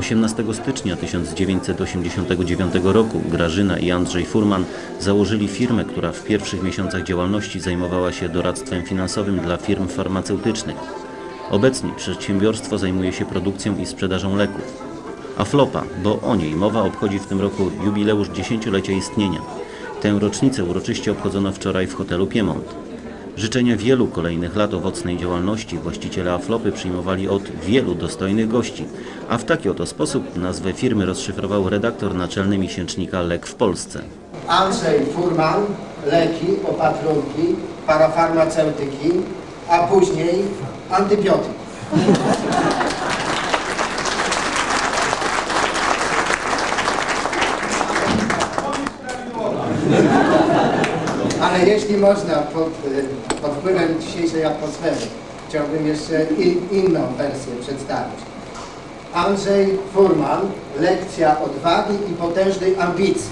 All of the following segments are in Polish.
18 stycznia 1989 roku Grażyna i Andrzej Furman założyli firmę, która w pierwszych miesiącach działalności zajmowała się doradztwem finansowym dla firm farmaceutycznych. Obecnie przedsiębiorstwo zajmuje się produkcją i sprzedażą leków. A Flopa, bo o niej mowa obchodzi w tym roku jubileusz dziesięciolecia istnienia. Tę rocznicę uroczyście obchodzono wczoraj w hotelu Piemont. Życzenia wielu kolejnych lat owocnej działalności właściciele Aflopy przyjmowali od wielu dostojnych gości, a w taki oto sposób nazwę firmy rozszyfrował redaktor naczelny miesięcznika Lek w Polsce. Andrzej Furman, leki, opatrunki, parafarmaceutyki, a później antybiotyk. Jeśli można, pod, y, pod wpływem dzisiejszej atmosfery, chciałbym jeszcze in, inną wersję przedstawić. Andrzej Furman, lekcja odwagi i potężnej ambicji.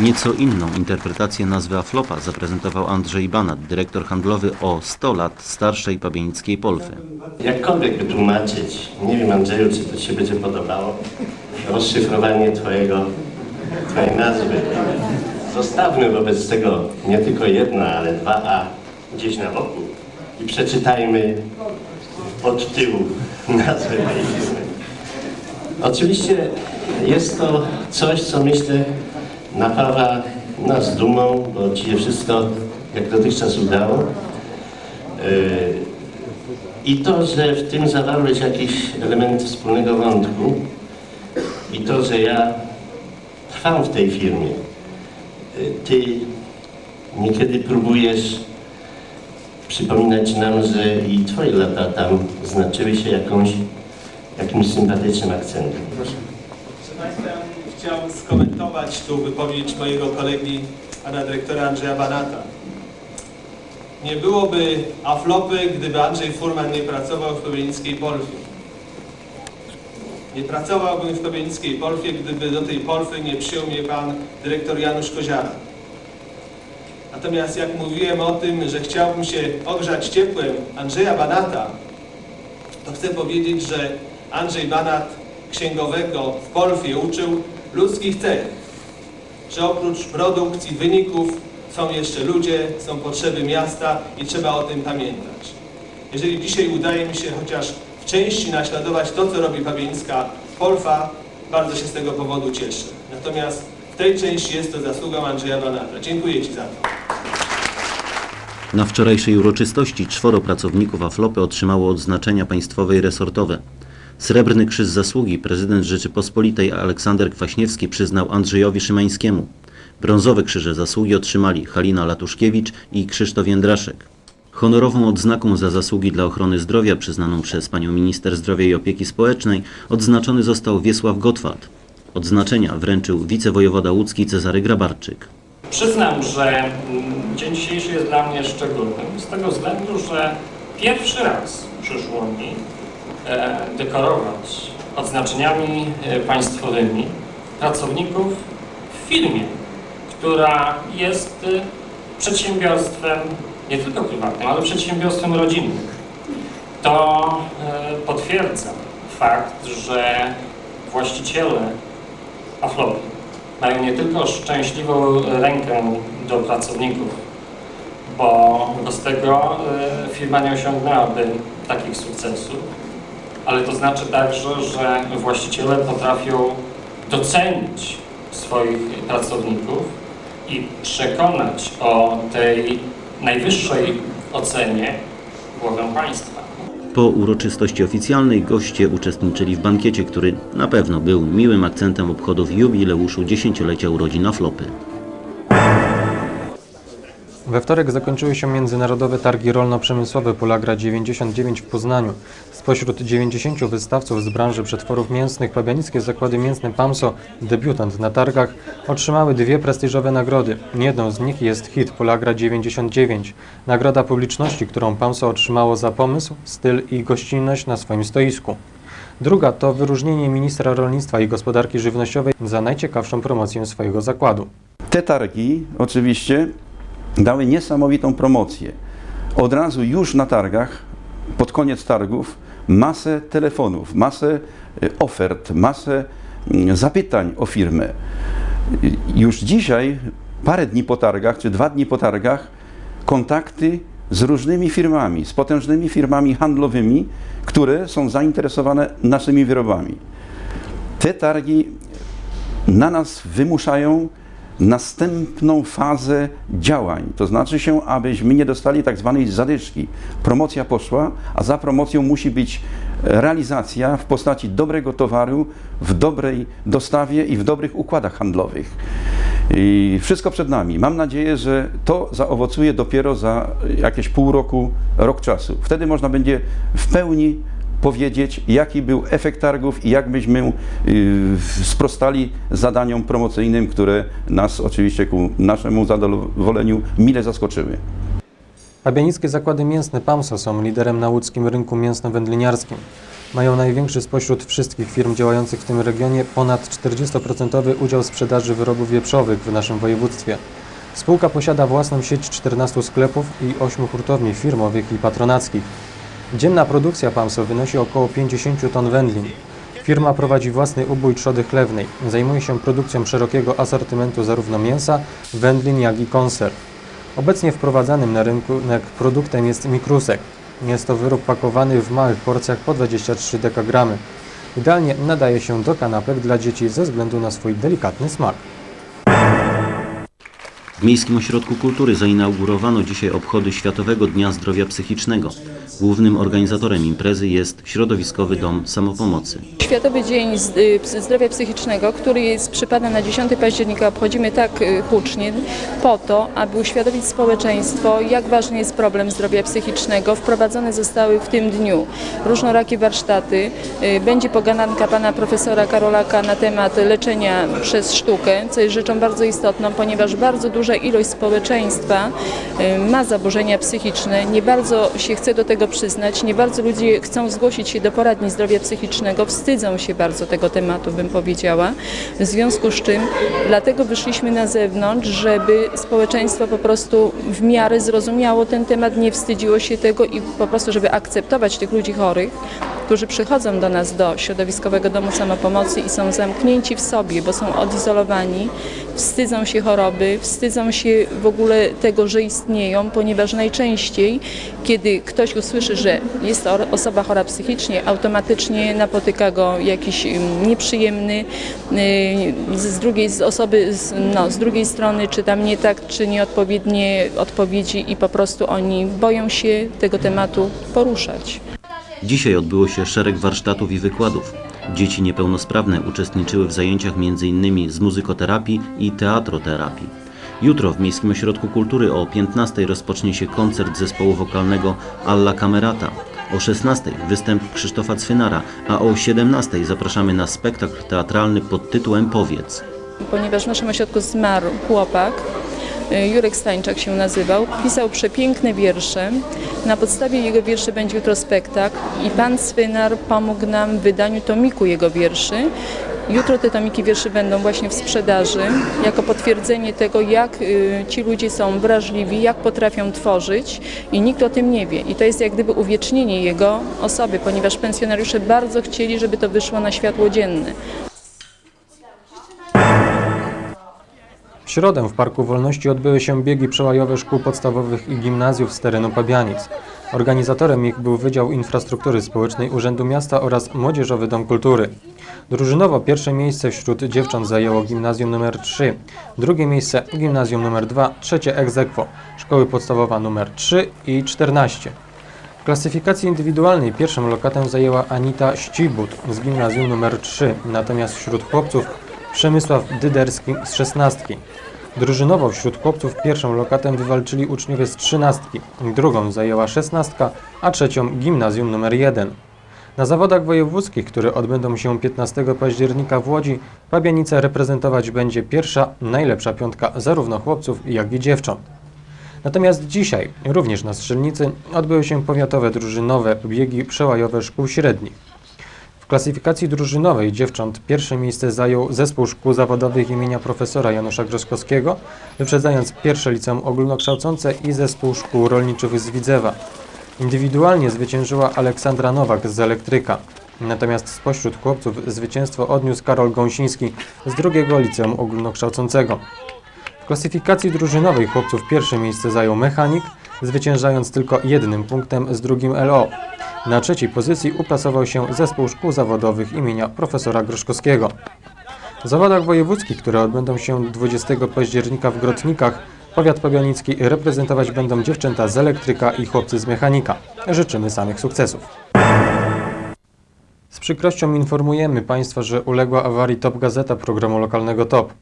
Nieco inną interpretację nazwy Aflopa zaprezentował Andrzej Banat, dyrektor handlowy o 100 lat starszej pabienickiej Polfy. Jakkolwiek wytłumaczyć, nie wiem Andrzeju, czy to Ci się będzie podobało, rozszyfrowanie twojego, Twojej nazwy. Zostawmy wobec tego nie tylko jedna, ale dwa A gdzieś na boku i przeczytajmy od tyłu nazwę tej. Oczywiście jest to coś, co myślę napawa nas dumą, bo Ci się wszystko jak dotychczas udało. Yy, i to, że w tym zawarłeś jakiś element wspólnego wątku i to, że ja trwam w tej firmie, ty niekiedy próbujesz przypominać nam, że i twoje lata tam znaczyły się jakąś, jakimś sympatycznym akcentem. Proszę. Proszę Państwa, ja bym chciał skomentować tu wypowiedź mojego kolegi, pana dyrektora Andrzeja Banata. Nie byłoby aflopy, gdyby Andrzej Furman nie pracował w Kobienickiej Polfie. Nie pracowałbym w Kobienickiej Polfie, gdyby do tej Polfy nie przyjął mnie pan dyrektor Janusz Koziara. Natomiast jak mówiłem o tym, że chciałbym się ogrzać ciepłem Andrzeja Banata, to chcę powiedzieć, że Andrzej Banat księgowego w Polfie uczył ludzkich cech, że oprócz produkcji, wyników są jeszcze ludzie, są potrzeby miasta i trzeba o tym pamiętać. Jeżeli dzisiaj udaje mi się chociaż części naśladować to, co robi Pawieńska Polfa, bardzo się z tego powodu cieszę. Natomiast w tej części jest to zasługą Andrzeja Banata. Dziękuję Ci za to. Na wczorajszej uroczystości czworo pracowników Aflopy otrzymało odznaczenia państwowe i resortowe. Srebrny Krzyż Zasługi prezydent Rzeczypospolitej Aleksander Kwaśniewski przyznał Andrzejowi Szymańskiemu. Brązowe krzyże zasługi otrzymali Halina Latuszkiewicz i Krzysztof Jędraszek. Honorową odznaką za zasługi dla ochrony zdrowia przyznaną przez panią minister zdrowia i opieki społecznej odznaczony został Wiesław Gottwald. Odznaczenia wręczył wicewojewoda łódzki Cezary Grabarczyk. Przyznam, że mm, dzień dzisiejszy jest dla mnie szczególny z tego względu, że pierwszy raz przyszło mi e, dekorować odznaczeniami e, państwowymi pracowników w firmie, która jest e, przedsiębiorstwem nie tylko prywatnym, ale przedsiębiorstwem rodzinnym. To e, potwierdza fakt, że właściciele Aflopy mają nie tylko szczęśliwą rękę do pracowników, bo bez tego e, firma nie osiągnęłaby takich sukcesów, ale to znaczy także, że właściciele potrafią docenić swoich pracowników i przekonać o tej najwyższej ocenie głowę państwa. Po uroczystości oficjalnej goście uczestniczyli w bankiecie, który na pewno był miłym akcentem obchodów jubileuszu dziesięciolecia urodzin Aflopy. We wtorek zakończyły się Międzynarodowe Targi Rolno-Przemysłowe Polagra 99 w Poznaniu. Spośród 90 wystawców z branży przetworów mięsnych Pabianickie Zakłady Mięsne PAMSO, debiutant na targach, otrzymały dwie prestiżowe nagrody. Jedną z nich jest hit Polagra 99, nagroda publiczności, którą PAMSO otrzymało za pomysł, styl i gościnność na swoim stoisku. Druga to wyróżnienie ministra rolnictwa i gospodarki żywnościowej za najciekawszą promocję swojego zakładu. Te targi oczywiście dały niesamowitą promocję. Od razu już na targach, pod koniec targów, masę telefonów, masę y, ofert, masę mm, zapytań o firmę. Już dzisiaj, parę dni po targach, czy dwa dni po targach, kontakty z różnymi firmami, z potężnymi firmami handlowymi, które są zainteresowane naszymi wyrobami. Te targi na nas wymuszają następną fazę działań. To znaczy się, abyśmy nie dostali tak zwanej zadyszki. Promocja poszła, a za promocją musi być realizacja w postaci dobrego towaru, w dobrej dostawie i w dobrych układach handlowych. I wszystko przed nami. Mam nadzieję, że to zaowocuje dopiero za jakieś pół roku, rok czasu. Wtedy można będzie w pełni powiedzieć, jaki był efekt targów i jak myśmy y, sprostali zadaniom promocyjnym, które nas oczywiście ku naszemu zadowoleniu mile zaskoczyły. Pabianickie zakłady mięsne PAMSO są liderem na łódzkim rynku mięsno-wędliniarskim. Mają największy spośród wszystkich firm działających w tym regionie ponad 40% udział sprzedaży wyrobów wieprzowych w naszym województwie. Spółka posiada własną sieć 14 sklepów i 8 hurtowni firmowych i patronackich. Dzienna produkcja PAMSO wynosi około 50 ton wędlin. Firma prowadzi własny ubój trzody chlewnej. Zajmuje się produkcją szerokiego asortymentu zarówno mięsa, wędlin, jak i konserw. Obecnie wprowadzanym na rynek produktem jest mikrusek. Jest to wyrób pakowany w małych porcjach po 23 dekagramy. Idealnie nadaje się do kanapek dla dzieci ze względu na swój delikatny smak. W Miejskim Ośrodku Kultury zainaugurowano dzisiaj obchody Światowego Dnia Zdrowia Psychicznego. Głównym organizatorem imprezy jest Środowiskowy Dom Samopomocy. Światowy Dzień Zdrowia Psychicznego, który jest przypada na 10 października, obchodzimy tak y, hucznie po to, aby uświadomić społeczeństwo, jak ważny jest problem zdrowia psychicznego. Wprowadzone zostały w tym dniu różnorakie warsztaty. Y, Będzie pogadanka pana profesora Karolaka na temat leczenia przez sztukę, co jest rzeczą bardzo istotną, ponieważ bardzo duża ilość społeczeństwa y, ma zaburzenia psychiczne, nie bardzo się chce do tego przyznać, nie bardzo ludzie chcą zgłosić się do poradni zdrowia psychicznego, wstydzą się bardzo tego tematu, bym powiedziała. W związku z czym dlatego wyszliśmy na zewnątrz, żeby społeczeństwo po prostu w miarę zrozumiało ten temat, nie wstydziło się tego i po prostu, żeby akceptować tych ludzi chorych, którzy przychodzą do nas do środowiskowego domu samopomocy i są zamknięci w sobie, bo są odizolowani, wstydzą się choroby, wstydzą się w ogóle tego, że istnieją, ponieważ najczęściej, kiedy ktoś usłyszy, że jest osoba chora psychicznie, automatycznie napotyka go jakiś ym, nieprzyjemny, y, z drugiej z osoby, no, z drugiej strony, czy tam nie tak, czy nieodpowiednie odpowiedzi i po prostu oni boją się tego tematu poruszać. Dzisiaj odbyło się szereg warsztatów i wykładów. Dzieci niepełnosprawne uczestniczyły w zajęciach m.in. z muzykoterapii i teatroterapii. Jutro w Miejskim Ośrodku Kultury o 15 rozpocznie się koncert zespołu wokalnego Alla Camerata. O 16 występ Krzysztofa Cwynara, a o 17 zapraszamy na spektakl teatralny pod tytułem Powiedz. ponieważ w naszym ośrodku zmarł chłopak, Jurek Stańczak się nazywał, pisał przepiękne wiersze. Na podstawie jego wierszy będzie jutro spektakl i pan Swynar pomógł nam w wydaniu tomiku jego wierszy. Jutro te tomiki wierszy będą właśnie w sprzedaży, jako potwierdzenie tego, jak y, ci ludzie są wrażliwi, jak potrafią tworzyć i nikt o tym nie wie. I to jest jak gdyby uwiecznienie jego osoby, ponieważ pensjonariusze bardzo chcieli, żeby to wyszło na światło dzienne. Środę w Parku Wolności odbyły się biegi przełajowe szkół podstawowych i gimnazjów z terenu Pabianic. Organizatorem ich był Wydział Infrastruktury Społecznej Urzędu Miasta oraz Młodzieżowy Dom Kultury. Drużynowo pierwsze miejsce wśród dziewcząt zajęło gimnazjum nr 3, drugie miejsce gimnazjum nr 2, trzecie aequo, szkoły podstawowa nr 3 i 14. W klasyfikacji indywidualnej pierwszym lokatem zajęła Anita Ścibut z gimnazjum nr 3, natomiast wśród chłopców Przemysław Dyderski z 16. Drużynowo wśród chłopców pierwszą lokatem wywalczyli uczniowie z 13, drugą zajęła 16, a trzecią gimnazjum nr 1. Na zawodach wojewódzkich, które odbędą się 15 października w Łodzi, Pabianica reprezentować będzie pierwsza, najlepsza piątka zarówno chłopców, jak i dziewcząt. Natomiast dzisiaj, również na Strzelnicy, odbyły się powiatowe drużynowe biegi przełajowe szkół średnich. Klasyfikacji drużynowej dziewcząt pierwsze miejsce zajął zespół szkół zawodowych imienia profesora Janusza Groskowskiego, wyprzedzając pierwsze liceum ogólnokształcące i zespół szkół rolniczych z Widzewa. Indywidualnie zwyciężyła Aleksandra Nowak z Elektryka. Natomiast spośród chłopców zwycięstwo odniósł Karol Gąsiński z drugiego liceum ogólnokształcącego. W klasyfikacji drużynowej chłopców pierwsze miejsce zajął mechanik, zwyciężając tylko jednym punktem z drugim LO. Na trzeciej pozycji uplasował się zespół szkół zawodowych imienia profesora Groszkowskiego. W zawodach wojewódzkich, które odbędą się 20 października w Grotnikach, powiat pobianicki reprezentować będą dziewczęta z elektryka i chłopcy z mechanika. Życzymy samych sukcesów. Z przykrością informujemy Państwa, że uległa awarii Top Gazeta programu lokalnego Top.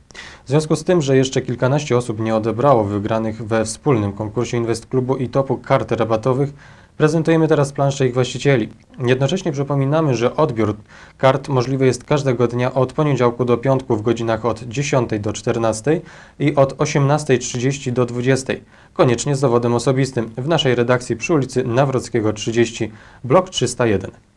W związku z tym, że jeszcze kilkanaście osób nie odebrało wygranych we wspólnym konkursie Invest Klubu i Topu kart rabatowych, prezentujemy teraz planszę ich właścicieli. Jednocześnie przypominamy, że odbiór kart możliwy jest każdego dnia od poniedziałku do piątku w godzinach od 10 do 14 i od 18.30 do 20. Koniecznie z dowodem osobistym w naszej redakcji przy ulicy Nawrockiego 30, blok 301.